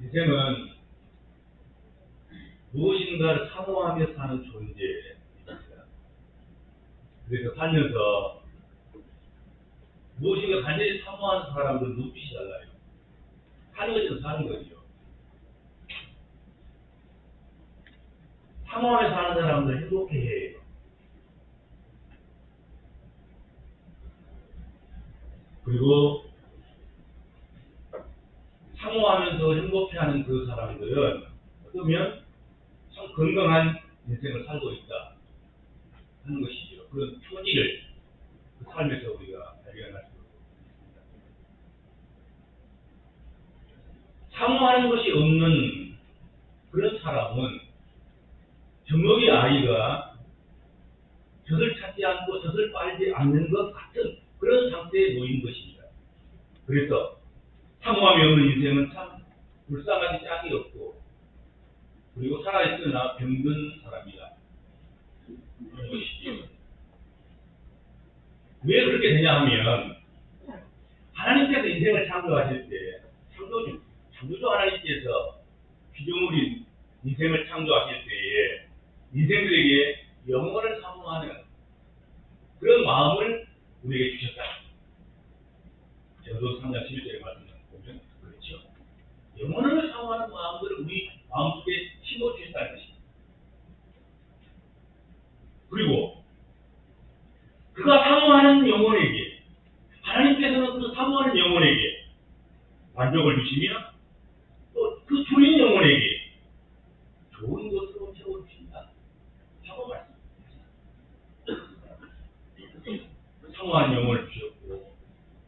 인생은 무엇인가를 사모하며 사는 존재입니다. 그래서 살면서 무엇인가 간절히 사모하는 사람들은 눈빛이 달라요. 사는 것처럼 사는 거죠. 사모하며 사는 사람들 행복해 해요. 그리고 사모하면서 행복해하는 그 사람들은 어쩌면 참 건강한 인생을 살고 있다 하는 것이죠. 그런 표지를 그 삶에서 우리가 발견할 수 있습니다. 사모하는 것이 없는 그런 사람은 정먹이 아이가 젖을 찾지 않고 젖을 빨지 않는 것 같은 그런 상태에 놓인 것입니다. 그래서 사모함이 없는 인생은 참 불쌍하기 짝이 없고 그리고 살아있으나 병든 사람이다. 왜 그렇게 되냐 하면 하나님께서 인생을 창조하실 때 창조주, 창조주 하나님께서 피조물인 인생을 창조하실 때에 인생들에게 영원을 사모하는 그런 마음을 우리에게 주셨다. 저도 3장 11절에 말씀. 영원을 사모하는 마음들을 우리 마음속에 심어주셨다는 것입니다. 그리고 그가 사모하는 영혼에게 하나님께서는 그 사모하는 영혼에게 만족을 주시며 또 그 주인 영혼에게 좋은 것으로 채워주신다. 하고 말씀하셨습니다. 사모하는 영혼을 주셨고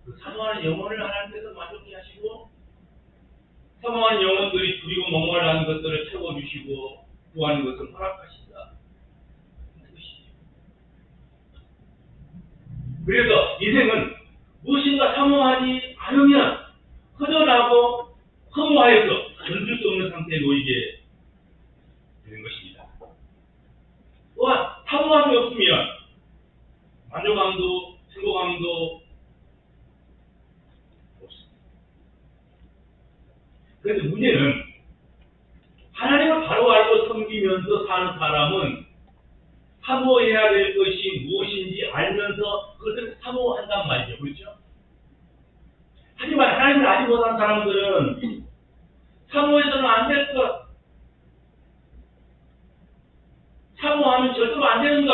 그 사모하는 영혼을 하나님께서 만족케 하시고 사모하는 영혼들이 두리고 목말라하는 것들을 채워주시고 구하는 것을 허락하신다. 하는 것이죠. 그래서 인생은 무엇인가 사모하지 않으면 허전하고 허무하여서 견딜 수 없는 상태에 놓이게 되는 것입니다. 또한 사모함이 없으면 만족감도 행복감도 없습니다. 그런데 문제는 하나님을 바로 알고 섬기면서 사는 사람은 사모해야 될 것이 무엇인지 알면서 그것을 사모한단 말이죠. 그렇죠? 하지만 하나님을 알지 못하는 사람들은 사모해서는 안 될 것, 사모하면 절대로 안 되는 것,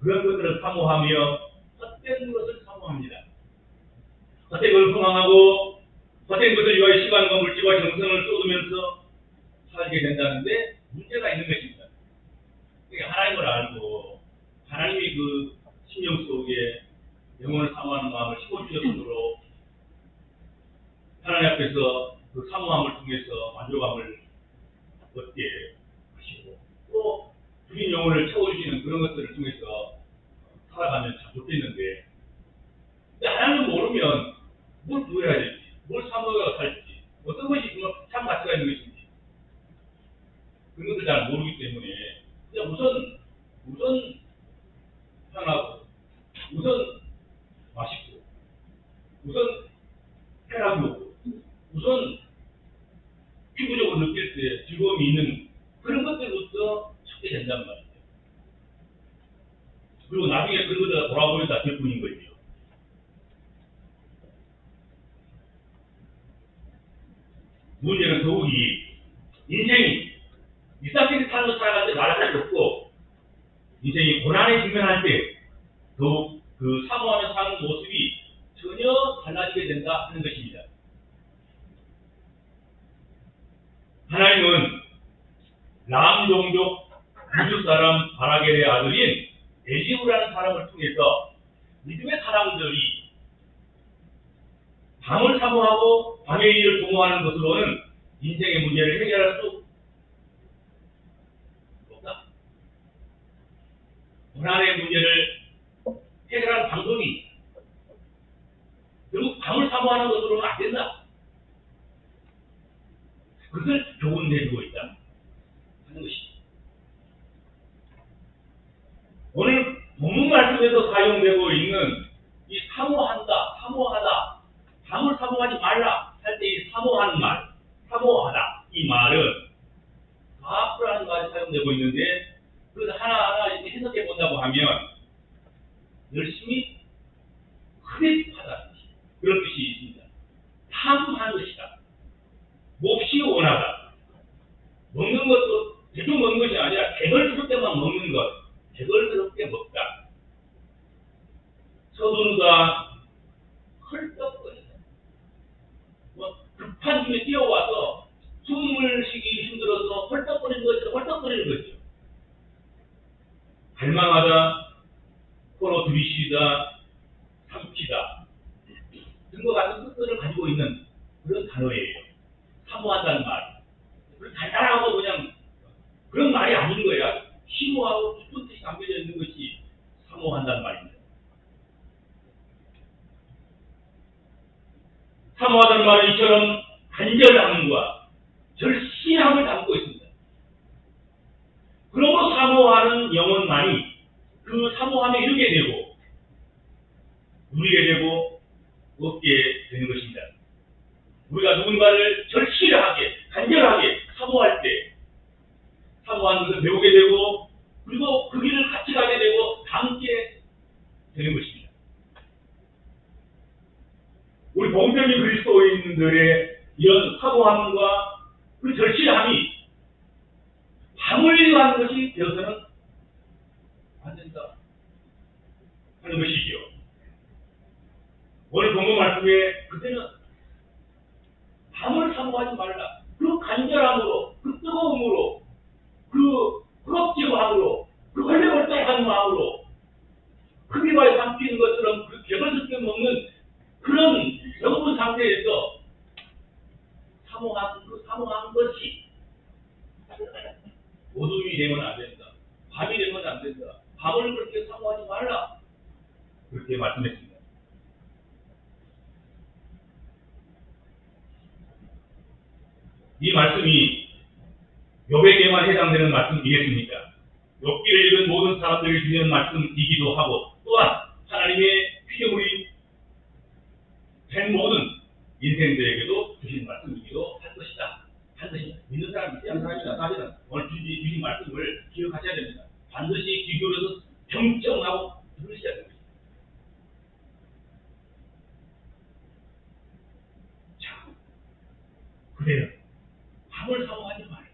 그런 것들을 사모하며 헛된 것을 사모합니다. 헛된 것을 소망하고 것을 위하여 시간과 물질과 정성을 쏟으면서 살게 된다는데 문제가 있는 것입니다. 그러니까 하나님을 알고 하나님이 그 심령 속에 영혼을 사모하는 마음을 심어주셨으므로 하나님 앞에서 그 사모함을 통해서 만족감을 얻게 하시고 또 주인 영혼을 채워주시는 그런 것들을 통해서 살아가면 참 좋겠는데 하나님을 모르면 뭘 구해야 될지 뭘 사모해야 살지 어떤 것이 참 가치가 있는 것인지 그런 것을 잘 모르기 때문에 그냥 우선 우선 편하고 우선 맛있고 우선 오고 우선 피부적으로 느낄 때 즐거움이 있는 그런 것들부터 찾게 된단 말이에요. 그리고 나중에 그런 것들 돌아보면 다될 뿐인 거죠. 문제는 더욱 이 인생이 일상적인 삶을 살아갈 때 말할 수 없고 인생이 고난에 직면할 때 더욱 그 사모하며 사는 모습이 전혀 달라지게 된다 하는 것입니다. 하나님은 람 종족 유주 사람 바라겔의 아들인 에리우라는 사람을 통해서 믿음의 사람들이 밤을 사모하고 일을 도모하는 것으로는 인생의 문제를 해결할 수 없다. 고난의 문제를 해결하는 방법이 결국 밤을 사모하는 것으로는 안 된다. 그것을 교훈해주고 있다. 하는 것이죠. 오늘 본문 말씀에서 사용되고 있는 이 사모한다, 밤을 사모하지 말라 할 때 이 사모하는 말, 사모하다 이 말은 가프라는 말이 사용되고 있는데 그래서 하나하나 이렇게 해석해 본다고 하면 열심히 흡입하다 그런 뜻이 있습니다. 탐하는 것이다. 몹시 원하다. 먹는 것도 대충 먹는 것이 아니라 개걸스럽게만 먹는 것, 개걸스럽게 먹다. 서두르다, 급 한 중에 뛰어와서 숨을 쉬기 힘들어서 헐떡거리는 것처럼 헐떡거리는 거죠. 갈망하다, 코로 들이쉬다, 삼키다 등과 같은 뜻들을 가지고 있는 그런 단어예요. 사모한다는 말. 그런 간단하고 그냥 그런 말이 아닌 거야. 심오하고 깊은 뜻이 담겨져 있는 것이 사모한다는 말입니다. 사모하다는 말은 이처럼 간절함과 절실함을 담고 있습니다. 그러므로 사모하는 영혼만이 그 사모함에 이르게 되고 누리게 되고 얻게 되는 것입니다. 우리가 누군가를 절실하게 간절하게 사모할 때 사모하는 것을 배우게 되고 그리고 그 길을 같이 가게 되고 함께 되는 것입니다. 우리 복음적인 그리스도인들의 이런 사모함과 그 절실함이 방울리하는 것이 되어서는 안 된다 하는 것이지요. 오늘 본문 말씀에 그때는 밤을 사모하지 말라. 그 간절함으로, 그 뜨거움으로, 그 부럽지함으로, 그 걸레벌떡한 마음으로, 흡입하여 삼키는 것처럼 그 개벌스럽게 먹는 그런 영분 상태에서 사모한 그 사모한 것이 어둠이 되면 안 된다. 밤이 되면 안 된다. 밤을 그렇게 사모하지 말라. 그렇게 말씀했습니다. 이 말씀이 욥에게만 해당되는 말씀이겠습니까? 욥기를 읽은 모든 사람들에게 주는 말씀이기도 하고 또한 하나님의 피조물이 된 모든 인생들에게도 주신 할 반드시 믿는 사람 믿지 않는 사람이나 사실은 오늘 주신, 주신 말씀을 기억하셔야 됩니다. 반드시 귀 기울여서 경청하고 들으셔야 됩니다. 자, 그래요. 밤을 사모하지 말아요.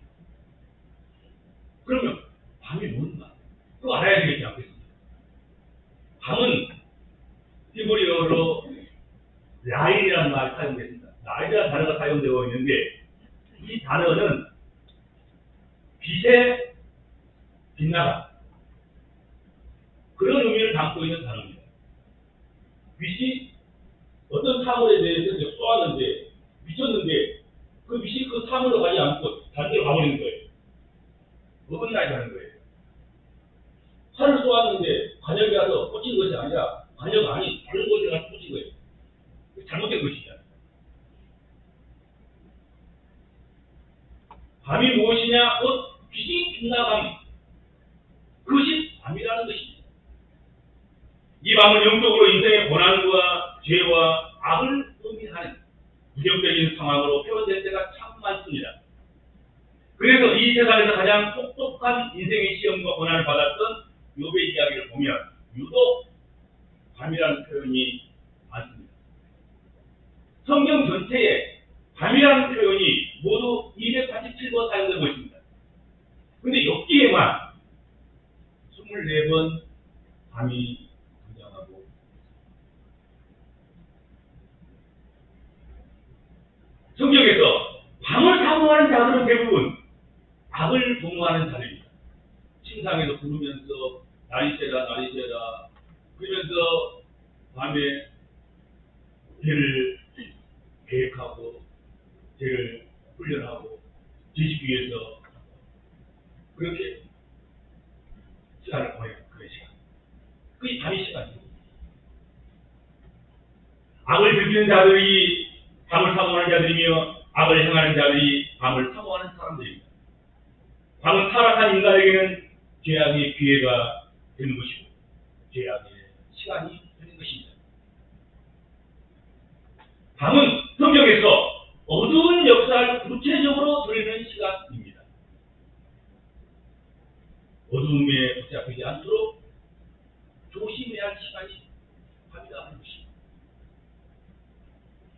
그러면 밤이 뭔가? 그거 알아야 되겠지 않겠습니까? 밤은 히브리어로 라일이라는 말이 사용됐습니다. 라일이라는 단어가 사용되어 있는데 이 단어는 빛에 빛나다 그런 의미를 담고 있는 단어입니다. 빛이 어떤 사물에 대해서 쏘았는데 비쳤는데 그 빛이 그 사물로 가지 않고 데로 가버리는 거예요. 어긋나지 하는 거예요. 활을 쏘았는데 관역이 가서 꽂힌 것이 아니라 관역 아닌 다른 곳에 가서 꽂힌 거예요. 잘못된 것이죠. 밤이 무엇이냐? 곧 빛이 빛나감. 그것이 밤이라는 것입니다. 이 밤은 영적으로 인생의 고난과 죄와 악을 의미하는 부정적인 상황으로 표현될 때가 참 많습니다. 그래서 이 세상에서 가장 똑똑한 인생의 시험과 고난을 받았던 욥의 이야기를 보면 유독 밤이라는 표현이 많습니다. 성경 전체에 사업을 행하는 자들이 밤을 사모하는 사람들입니다. 밤은 타락한 인간에게는 죄악의 기회가 되는 것이고 죄악의 시간이 되는 것입니다. 밤은 성경에서 어두운 역사를 구체적으로 그리는 시간입니다. 어둠에 붙잡히지 않도록 조심해야 할 시간이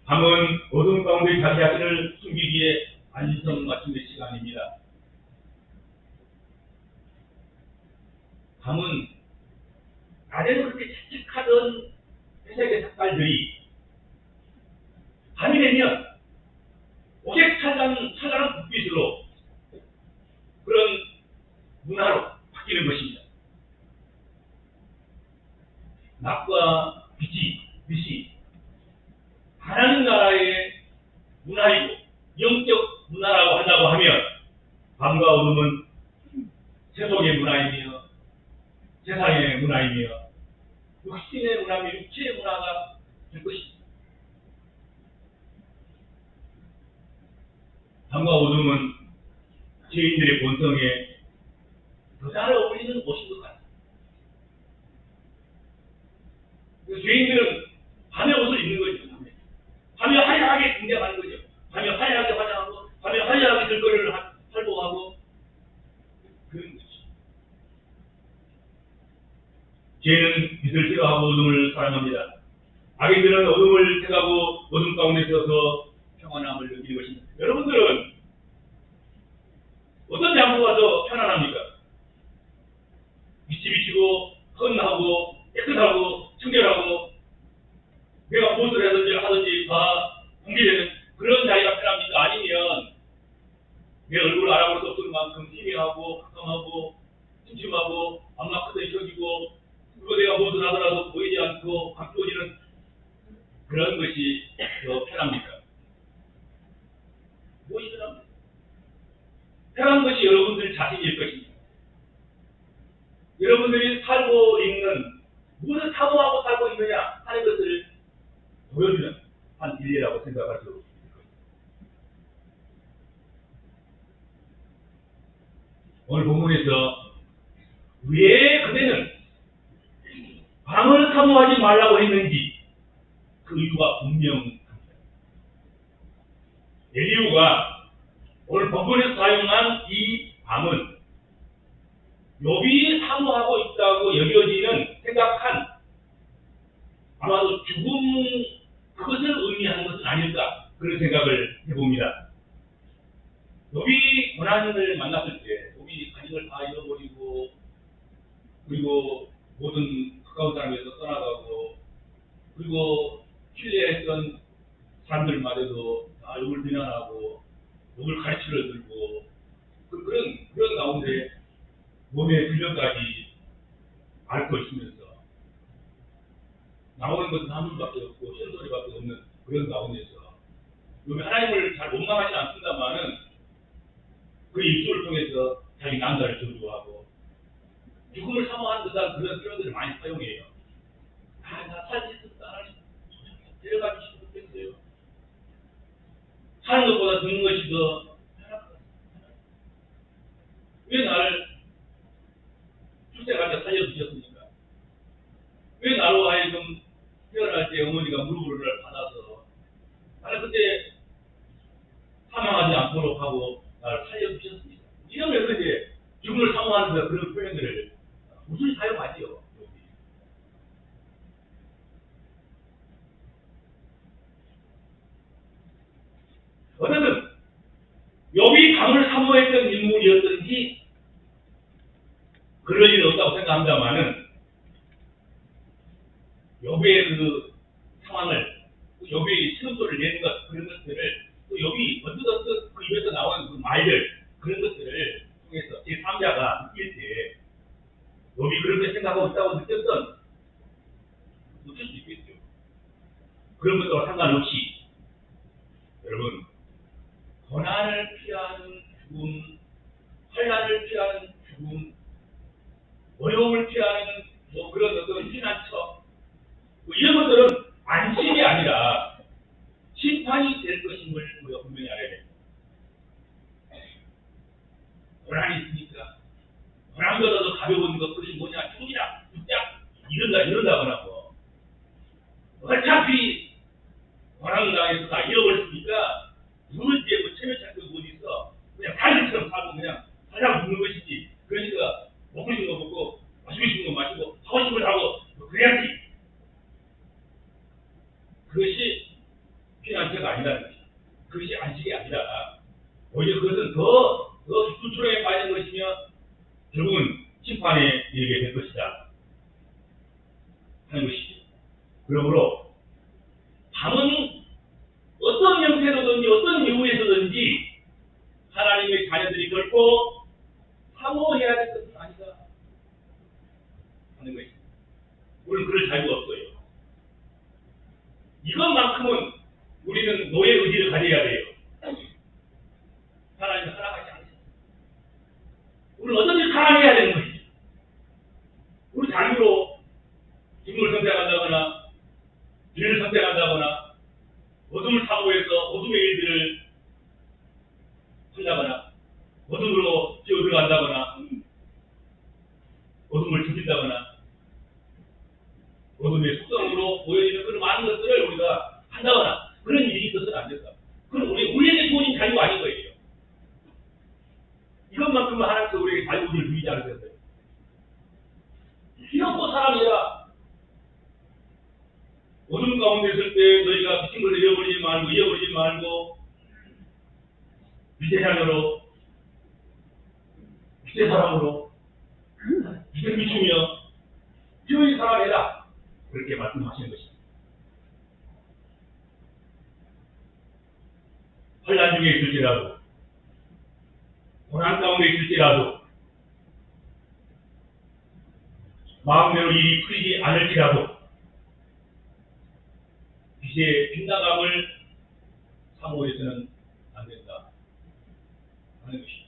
밤은 어둠 가운데 자기 자신을 숨기기에 안성 맞춤의 시간입니다. 밤은 낮에는 그렇게 칙칙하던 회색의 색깔들이 밤이 되면 오색 찬란, 찬란한 불빛으로 그런 문화로 바뀌는 것입니다. 낮과 빛이, 빛이 하나님 나라의 문화이고 영적 문화라고 한다고 하면 밤과 어둠은 세속의 문화이며 세상의 문화이며 육신의 문화며 육체의 문화가 될 것입니다. 밤과 어둠은 죄인들의 본성에 더 잘 어울리는 옷인 것 같아요. 그 죄인들은 밤에 옷을 입는 거죠. 밤에, 밤에 화려하게 등장하는 거죠. 밤에 화려하게 화장하고, 밤에 화려하게 들거리를 하- 활동하고, 그런 거죠. 죄는 빛을 싫어하고 어둠을 사랑합니다. 악인들은 어둠을 택하고 어둠 가운데 있어서 평안함을 느끼는 것입니다. 여러분들은 어떤 장소가 더 편안합니까? 비치고 헌하고 깨끗하고 청결하고 내가 무엇을 하든지 하든지 다 공개되는 그런 자리가 편합니까? 아니면 내 얼굴을 알아볼 수 없을 만큼 희미하고 깜깜하고 침침하고 크게 켜지고 그리고 내가 무엇을 하더라도 보이지 않고 감춰지는 그런 것이 더 편합니까? 무엇이 편합니까? 편한 것이 여러분들 자신일 것입니다. 여러분들이 살고 있는 무엇을 사모하고 살고 있느냐 하는 것을 보여주는 한 진리라고 생각할 수 있을 것입니다. 오늘 본문에서 왜 그대는 밤을 사모하지 말라고 했는지 그 이유가 분명합니다. 엘리우가 오늘 본문에서 사용한 이 밤은 욥이 사모하고 있다고 여겨지는 생각한 아마도 죽음 그것을 의미하는 것은 아닐까 그런 생각을 해봅니다. 욥이 고난을 만났을 때 가진 걸다 잃어버리고 그리고 모든 가까운 사람에서 떠나가고 그리고 신뢰했던 사람들마저도 다 욥을 비난하고 욥을 가르치려 들고 그, 그런 그런 가운데 몸의 질병까지 앓고 있으면서 나오는 것은 한줄밖에 없고 쉬는 소리밖에 없는 그런 가운데서 욥이 하나님을 잘 원망하지 않습니다만은 그 입술을 통해서 자기 남자를 저주하고 죽음을 사모하는 듯한 그런 표현들을 많이 사용해요. 아, 나 살수 있었다. 데려가기 싫었겠어요. 사는 것보다 듣는 것이 더. 왜 나를 때 살려주셨습니까? 왜 나로 하여금 태어날 때 어머니가 무릎을 받아서 나는 그때 사망하지 않도록 하고 나를 살려주셨습니다. 이러면서 이제 죽음을 사모하는 그런 표현들을 무슨 사용하지요? 어쨌든 욥이 밤을 사모했던 인물이었던지 그럴 일은 없다고 생각합니다만은 욥의 그 상황을 욥이 신음소리를 내는 것 그런 것들을 또 욥이 언뜻언뜻 그 입에서 나오는 그 말들 그런 것들을 통해서 제 3자가 느낄 때 욥이 그렇게 생각하고 있다고 느꼈던 느낄 수 있겠죠. 그런 것과 상관없이 여러분 고난을 피하는 죽음, 환란을 피하는 죽음, 어려움을 피하는 뭐 어떤 피난처 뭐 이런 것들은 있고 그만큼 하나님께서 우리에게 자유를 주의자를 되었어요. 이런고 사람이라 어둠 가운데 있을 때 너희가 미친 걸 잃어버리지 말고 이어버리지 말고 미대자녀로 미대사람으로 미대 미충이여 이런 사람이라 그렇게 말씀하시는 것입니다. 환란 중에 있을지라도 고난 가운데 있을지라도 마음대로 일이 풀리지 않을지라도 이제 빛나감을 사모해서는 안 된다 하는 것입니다.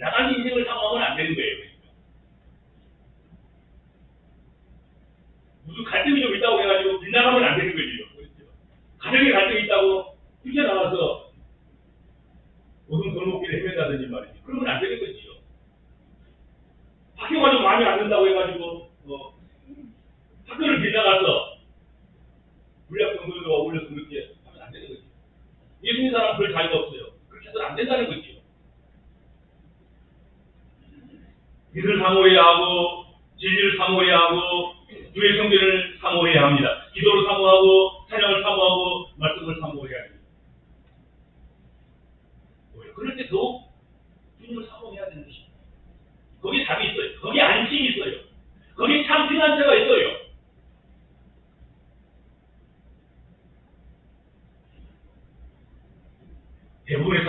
나간 인생을 사모하면 안 되는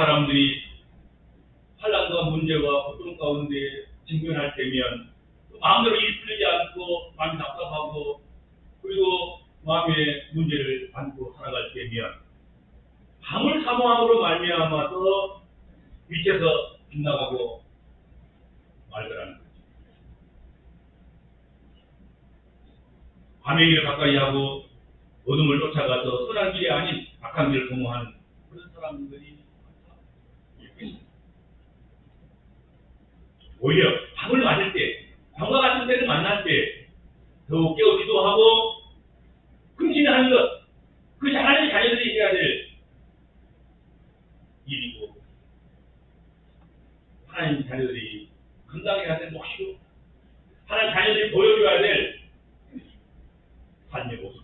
사람들이 환란과 문제와 고통 가운데 직면할 때면 마음대로 일이 풀리지 않고 마음이 답답하고 그리고 마음의 문제를 안고 살아갈 때면 밤을 사모함으로 말미암아서 밑에서 빗나가고 말더라는 거죠. 밤의 길을 가까이 하고 어둠을 쫓아가서 선한 길이 아닌 악한 길을 동호하는 그런 사람들이 오히려 밥을 맞을 때, 밤과 같은 때를 만날 때, 더욱 깨우기도 하고, 금신을 하는 것, 그 하나님의 자녀들이 해야 될 일이고, 하나님 자녀들이 건강해야 될 몫이고, 하나님 자녀들이 보여줘야 될 삶의 모습.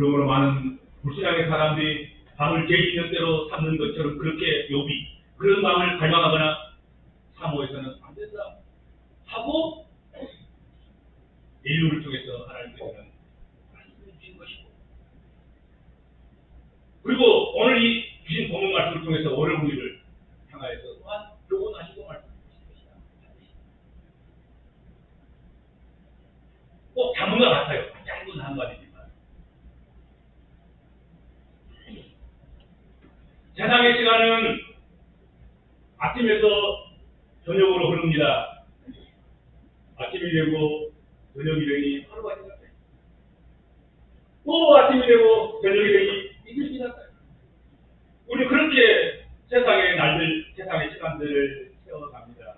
그러므로 많은 불신앙의 사람들이 밤을 죄 있는 대로 삼는 것처럼 그렇게 요비 그런 마음을 갈망하거나 사모해서는 안 된다 하고 인류를 통해서 하나님께서는 말씀해 주신 것이고 그리고 오늘 이 주신 본문 말씀을 통해서 오늘 우리를 향하여서 또한 교훈하시고 말씀하신 것이다. 꼭 장문과 같아요. 짧은 한마디지만. 세상의 시간은 아침에서 저녁으로 흐릅니다. 아침이 되고 저녁이 되니 하루가 지났어요. 또 아침이 되고 저녁이 되니 이틀이 지났어요. 우리 그렇게 세상의 날들, 세상의 시간들을 채워갑니다.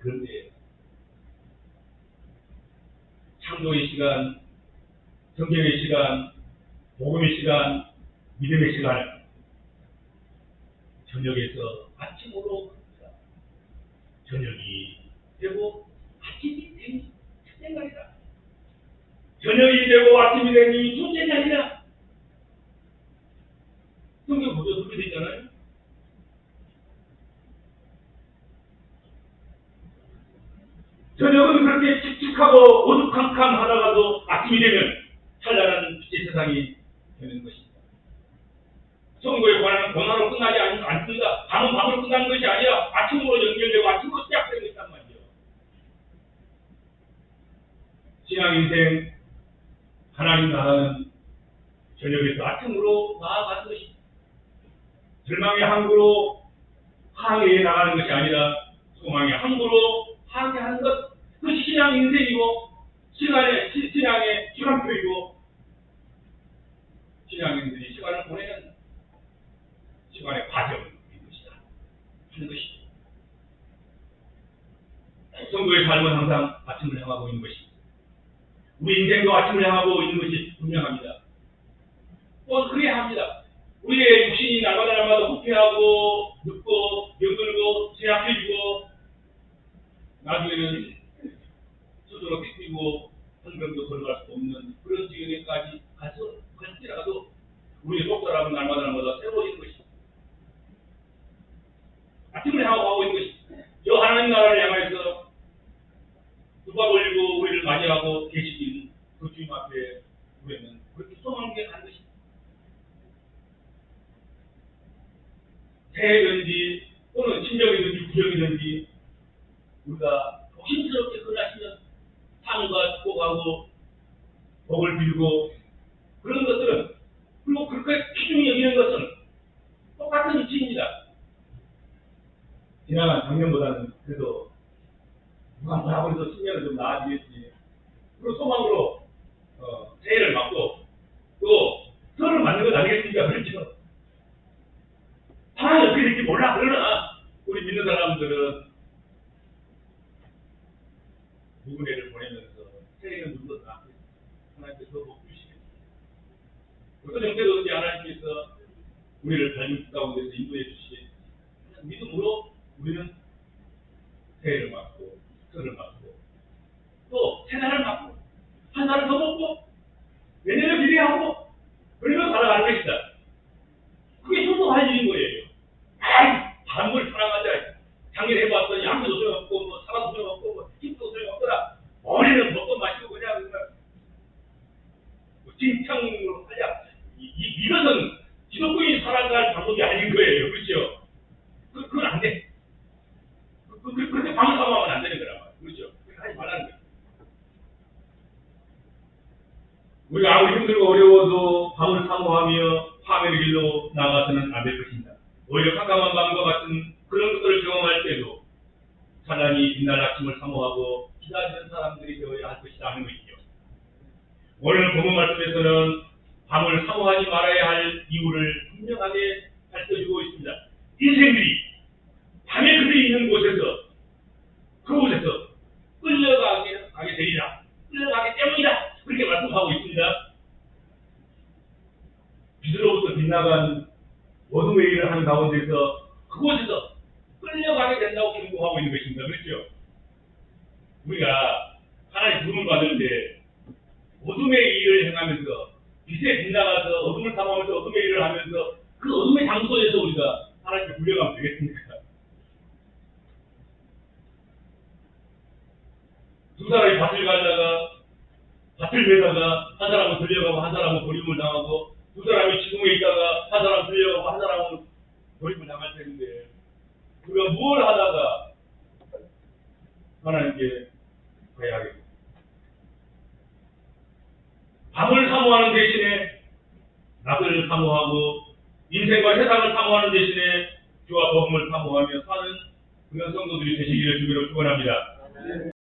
그런데 창조의 시간, 성경의 시간, 복음의 시간, 믿음의 시간, 저녁에서 아침으로 갑니다. 저녁이 되고 아침이 되니 첫째 날이다. 저녁이 되고 아침이 되니 둘째 날이다. 성경 보죠 그렇게 되잖아요. 저녁은 그렇게 칙칙하고 어두컴컴하다가도 아침이 되면 찬란한 빛의 세상이 되는 것입니다. 선거에 관한 권한으로 끝나지 않, 않습니다. 밤은 밤으로 끝나는 것이 아니라 아침으로 연결되고 아침으로 시작되고 있단 말이죠. 신앙 인생 하나님 나라는 저녁에서 아침으로 나아가는 것입니다. 절망의 항구로 항해에 나가는 것이 아니라 소망의 항구로 항해하는 것 그것이 신앙 인생이고 시- 신앙의 시간표이고 신앙인들이 시간을 보내는 시간의 과정인 것이다 하는 것이죠. 성도의 삶은 항상 아침을 향하고 있는 것입니다. 우리 인생도 아침을 향하고 있는 것이 분명합니다. 또 그래야 합니다. 우리의 육신이 날마다 날마다 후퇴하고 늙고 병들고 제약해지고 나중에는 스스로 삐삐고 한병도 걸어갈 수 없는 그런 지경에까지 가서 갈지라도 우리의 속사람은 날마다 날마다 새로워지는 것입니다. 아침을 향하고 가고 있는 것입니다. 저 하나님 나라를 향해서 누가 올리고 우리를 맞이하고 계시긴 그 주님 앞에 우리는 그렇게 소망하게 가는 것입니다. 새해든지 또는 친정이든지 부정이든지 우리가 조심스럽게 그러시면 상과 축복하고 복을 빌고 그런 것들은 그리고 그렇게 기중히 여기는 것은 똑같은 이치입니다. 지나간 작년보다는 그래도 누가 뭐라고 해서 신년은 좀 나아지겠지. 그리고 소망으로 어, 새해를 맞고 또 설을 맞는 건 아니겠습니까? 그렇죠? 상황이 어떻게 될지 몰라. 그러나 우리 믿는 사람들은 누군 애를 보내면서 새해는 누구도 다 하나님께서 복 주시겠습니다. 어떤 형태로든지 하나님께서 우리를 닮은 가운데서 인도해 주시겠습니다. 믿음으로 우리는 새해를 맞고 설을 맞고 또 새날을 맞고 한 살을 더 먹고 내년을 기대하고 그러면 살아가는 것이다. 그게 효도할 일인 거예요. 아이, 밤을 사랑하자. 작년 해봤더니 아무도 소용없고, 뭐, 사과도 소용없고, 뭐, 힘도 소용없더라. 머리는 먹고 마시고 그냥, 그냥, 뭐, 칭찬으로 하자. 이, 이, 이것은 기독교인이 살아갈 방법이 아닌 거예요. 그렇죠? 그, 그건 안 돼. 그, 그, 그, 그렇게 방사하면 안 되는 거란 말이에요. 그렇죠? 그렇게 하지 말라는 거예요. 우리가 아무리 힘들고 어려워도 밤을 사모하며 파멸의 길로 나가서는 안 될 것입니다. 오히려 깜깜한 밤과 같은 그런 것들을 경험할 때도 찬란히 빛날 아침을 사모하고 기다리는 사람들이 되어야 할 것이다 하는 것이죠. 오늘 본문 말씀에서는 밤을 사모하지 말아야 할 이유를 분명하게 밝혀주고 있습니다. 인생들이 밤에 그들이 있는 곳에서 그곳에서 끌려가게 가게 되리라. 끌려가기 때문이다. 그렇게 말씀하고 있습니다. 빛으로부터 빗나간 어둠의 일을 하는 가운데서 그곳에서 끌려가게 된다고 경고하고 있는 것입니다. 그렇죠? 우리가 하나님 부름을 받는데 어둠의 일을 행하면서 빛에 빛나가서 어둠을 탐하면서 어둠의 일을 하면서 그 어둠의 장소에서 우리가 하나님께 불려가면 되겠습니까? 두 사람이 밭을 가다가 밭을 매다가 한 사람은 들려가고 한 사람은 버림을 당하고 두 사람이 지붕에 있다가 한 사람은 들려가고 한 사람은 버림을 당할 텐데 우리가 뭘 하다가 하나님께 가야 하겠습니까? 밤을 사모하는 대신에 낮을 사모하고 인생과 세상을 사모하는 대신에 주와 복음을 사모하며 사는 그런 성도들이 되시기를 주기로 축원합니다.